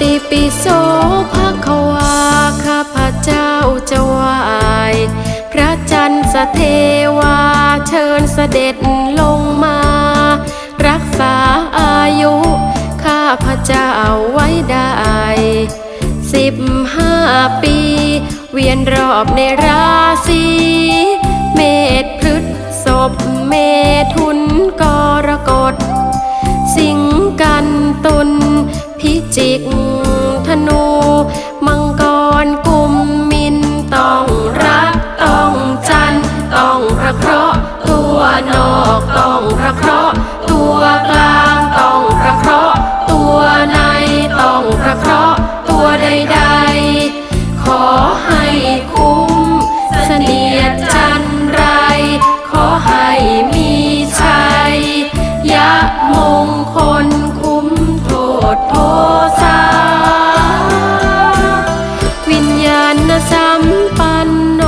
ติปิโสภะคะวาข้าพระเจ้าจะไหวายพระจันทร์สเทวาเชิญเสด็จลงมา รักษาอายุข้าพระเจ้าไว้ได้สิบห้าปี เวียนรอบในราศี จิกธนู มังกรกุมมินต้องรักต้องจันต้องพระเคราะห์ตัวนอกต้องพระเคราะห์ โทษโทสาวิญญาณสัมปันโน